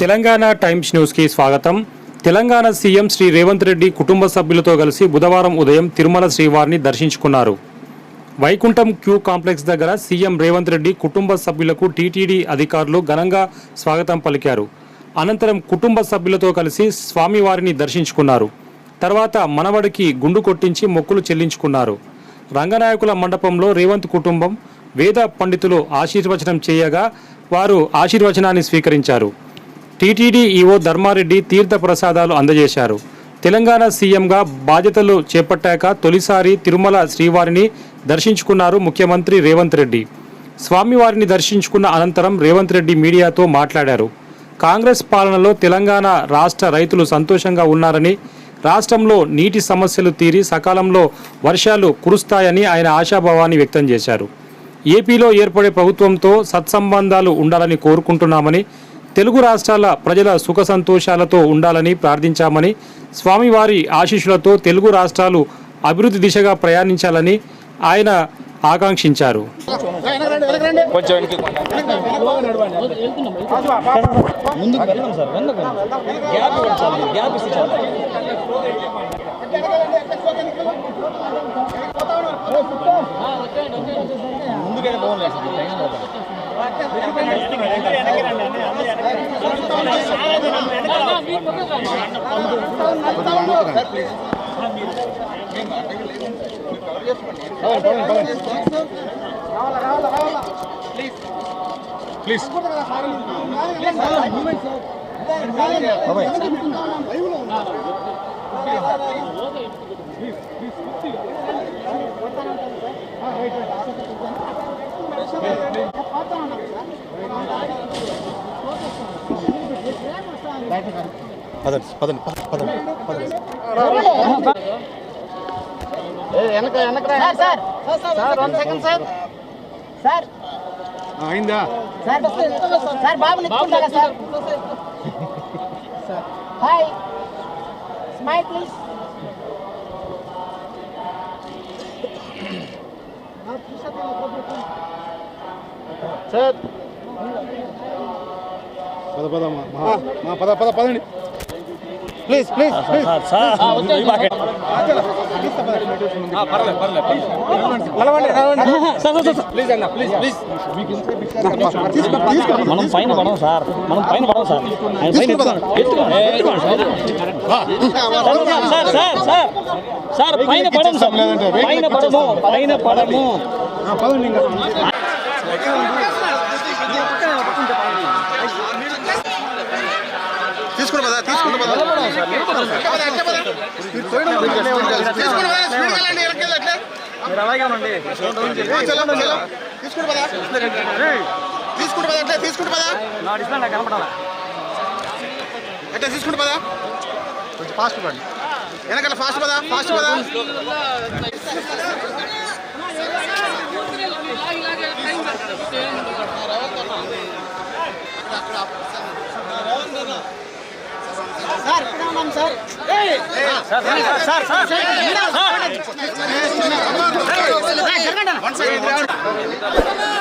Telangana times న్యూస్కి స్వాగతం. Telangana CM Shri Revanth Reddy కుటుంబ సభ్యులతో కలిసి బుధవారం ఉదయం తిరుమల శ్రీవారిని దర్శించుకున్నారు. వైకుంఠం క్యూ కాంప్లెక్స్ దగ్గర సీఎం రేవంత్ రెడ్డి కుటుంబ సభ్యులకు టీటీడీ అధికారులు ఘనంగా స్వాగతం పలికారు. అనంతరం కుటుంబ సభ్యులతో కలిసి స్వామివారిని దర్శించుకున్నారు. తర్వాత మనవడికి గుండు కొట్టించి మొక్కులు చెల్లించుకున్నారు. రంగనాయకుల మండపంలో రేవంత్ కుటుంబం వేద పండితులు ఆశీర్వచనం చేయగా వారు ఆశీర్వచనాన్ని స్వీకరించారు. టీటీడీ ఈవో ధర్మారెడ్డి తీర్థ ప్రసాదాలు అందజేశారు. తెలంగాణ సీఎంగా బాధ్యతలు చేపట్టాక తొలిసారి తిరుమల శ్రీవారిని దర్శించుకున్నారు ముఖ్యమంత్రి రేవంత్ రెడ్డి. స్వామివారిని దర్శించుకున్న అనంతరం రేవంత్ రెడ్డి మీడియాతో మాట్లాడారు. కాంగ్రెస్ పాలనలో తెలంగాణ రాష్ట్ర రైతులు సంతోషంగా ఉన్నారని రాష్ట్రంలో నీటి సమస్యలు తీరి సకాలంలో వర్షాలు కురుస్తాయని ఆయన ఆశాభావాన్ని వ్యక్తం చేశారు. ఏపీలో ఏర్పడే ప్రభుత్వంతో సత్సంబంధాలు ఉండాలని కోరుకుంటున్నామని తెలుగు రాష్ట్రాల ప్రజల సుఖ సంతోషాలతో ఉండాలని ప్రార్థించామని స్వామివారి ఆశీస్సులతో తెలుగు రాష్ట్రాలు అభివృద్ధి దిశగా ప్రయాణించాలని ఆయన ఆకాంక్షించారు. ముందుకైనా సార్ బాగుంది సార్ టెన్షన్ పదండి పదండి పదండి పదండి. Sir sir. Sir one second sir. Sir. అయిందా? సార్ సార్ బాబు నిచ్చుకుంటారా sir? Hi. Smile please. Sir. పద పద పద పద పదండి. ప్లీజ్ ప్లీజ్ మనం పైన పడం సార్. మనం పైన పడం సార్. ఆయన పైన ఎత్తుకోండి. ఎత్తుకోండి. ఎత్తుకోండి sir. Sir sir sir sir పైన పడం సార్ పైన పడము పైన పడము పదండి తీసుకుని పద తీసుకుని పద మీరు అలాగే ఉండండి తీసుకుని పద తీసుకుని పద అట్లే తీసుకుని పద నా డిస్ప్లే నాకు కనపడాలా అట్లే తీసుకుని పద కొంచెం ఫాస్ట్ పడండి వెనకాల ఫాస్ట్ పద ఫాస్ట్ పద సార్ ఇక్కడ ఉన్నాం sir sir sir sir sir one side